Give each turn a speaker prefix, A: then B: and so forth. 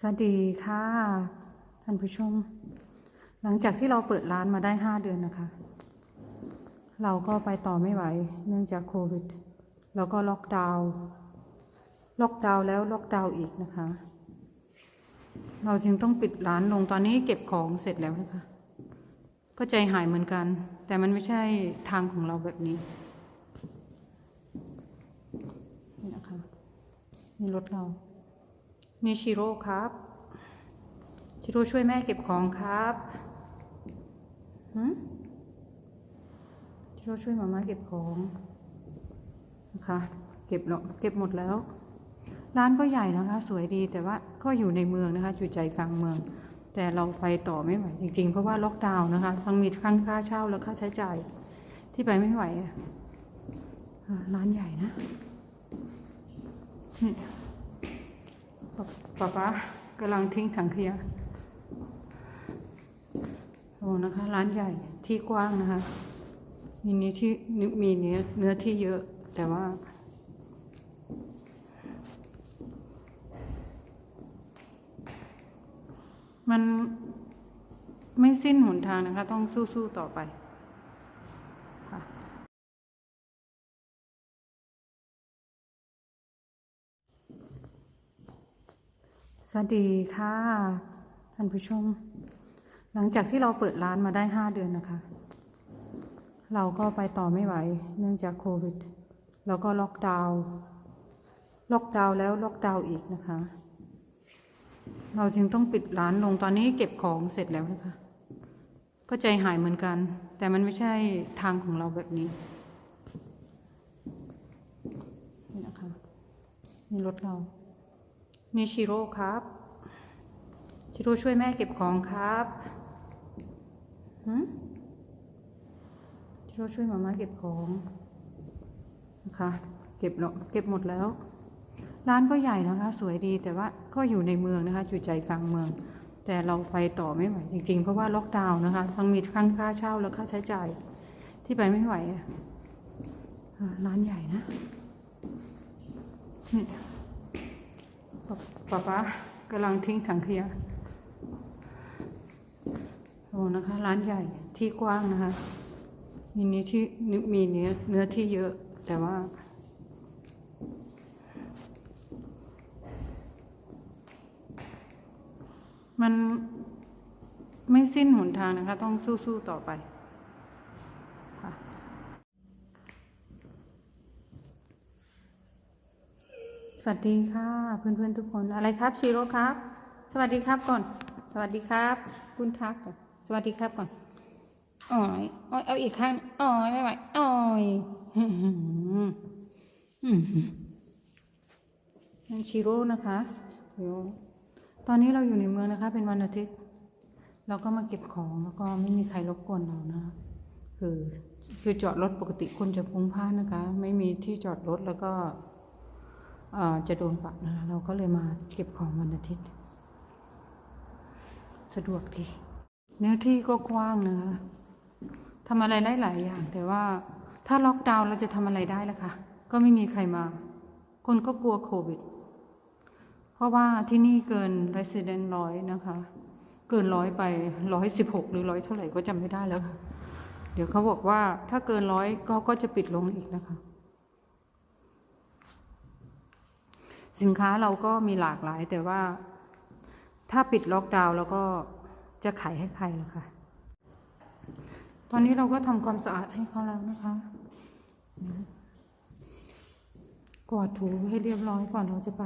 A: สวัสดีค่ะท่านผู้ชม หลังจากที่เราเปิดร้านมาได้ห้าเดือนนะคะ เราก็ไปต่อไม่ไหว เนื่องจากโควิด แล้วก็ล็อกดาวน์ล็อกดาวน์แล้วล็อกดาวน์อีกนะคะ เราจึงต้องปิดร้านลงตอนนี้เก็บของเสร็จแล้วนะคะ ก็ใจหายเหมือนกัน แต่มันไม่ใช่ทางของเราแบบนี้นี่นะคะนี่รถเรา มีชิโร่ครับชิโร่ช่วยแม่เก็บของครับหืชิโร่ช่วยมาม่าเก็บของนะคะเก็บแล้วเก็บหมดแล้ว ร้านก็ใหญ่นะคะ สวยดีแต่ว่าก็อยู่ในเมืองนะคะ อยู่ใจกลางเมือง แต่เราไปต่อไม่ไหวจริง ๆ เพราะว่าล็อกดาวน์นะคะ ทั้งมีทั้งค่าเช่าและค่าใช้จ่ายที่ไปไม่ไหวอะอ่าร้านใหญ่นะนี่ ป๊าป๊ากำลังทิ้งถังขยะโอ้นะคะ ร้านใหญ่ที่กว้างนะคะ มีนี้ที่มีเนื้อเนื้อที่เยอะแต่ว่า มันไม่สิ้นหนทางนะคะ ต้องสู้ๆต่อไป สวัสดีค่ะ ท่านผู้ชม หลังจากที่เราเปิดร้านมาได้ห้าเดือนนะคะ เราก็ไปต่อไม่ไหว เนื่องจากโควิด แล้วก็ล็อกดาวน์ล็อกดาวน์แล้วล็อกดาวน์อีกนะคะ เราจึงต้องปิดร้านลงตอนนี้เก็บของเสร็จแล้วนะคะ ก็ใจหายเหมือนกัน แต่มันไม่ใช่ทางของเราแบบนี้นี่นะคะนี่รถเรา มีชิโร่ครับ ชิโร่ช่วยแม่เก็บของครับหืชิโร่ช่วยมาม่าเก็บของนะคะเก็บแล้วเก็บหมดแล้ว ร้านก็ใหญ่นะคะ สวยดีแต่ว่าก็อยู่ในเมืองนะคะอยู่ใจกลางเมือง แต่เราไปต่อไม่ไหวจริง ๆ เพราะว่าล็อกดาวน์นะคะทั้งมีทั้งค่าเช่าและค่าใช้จ่ายที่ไปไม่ไหวร้านใหญ่นะนี่ ป๊าป๊ากำลังทิ้งถังขยะโอ้นะคะ ร้านใหญ่ที่กว้างนะคะ มีนี้ที่มีเนื้อเนื้อที่เยอะแต่ว่า มันไม่สิ้นหนทางนะคะ ต้องสู้ๆต่อไป สวัสดีค่ะ เพื่อนๆทุกคนอะไรครับชิโร่ครับ สวัสดีครับก่อน สวัสดีครับ คุณทักก่อนสวัสดีครับก่อนอ๋อยอ๋อยเอาอีกครั้งอ๋อยไม่ไหวอ๋อยนั่นชิโร่นะคะชิโร่ตอนนี้เราอยู่ในเมืองนะคะ เป็นวันอาทิตย์ เราก็มาเก็บของแล้วก็ไม่มีใครรบกวนเรานะคะคือคือจอดรถปกติคนจะพลุงพล่านนะคะ ไม่มีที่จอดรถแล้วก็ จะโดนปรับนะคะ เราก็เลยมาเก็บของวันอาทิตย์ สะดวกดีเนื้อที่ก็กว้างนะคะทำอะไรได้หลายอย่าง แต่ว่าถ้าล็อกดาวน์เราจะทำอะไรได้ล่ะคะก็ไม่มีใครมา คนก็กลัวโควิด เพราะว่าที่นี่เกิน resident ร้อยนะคะ เกินร้อยไปร้อยสิบหกหรือร้อยเท่าไหร่ก็จำไม่ได้แล้ว เดี๋ยวเขาบอกว่าถ้าเกินร้อยก็ก็จะปิดลงอีกนะคะ สินค้าเราก็มีหลากหลาย แต่ว่าถ้าปิดล็อกดาวน์แล้วก็จะขายให้ใครล่ะคะตอนนี้เราก็ทำความสะอาดให้เขาแล้วนะคะ กวาดถูให้เรียบร้อยก่อนเราจะไป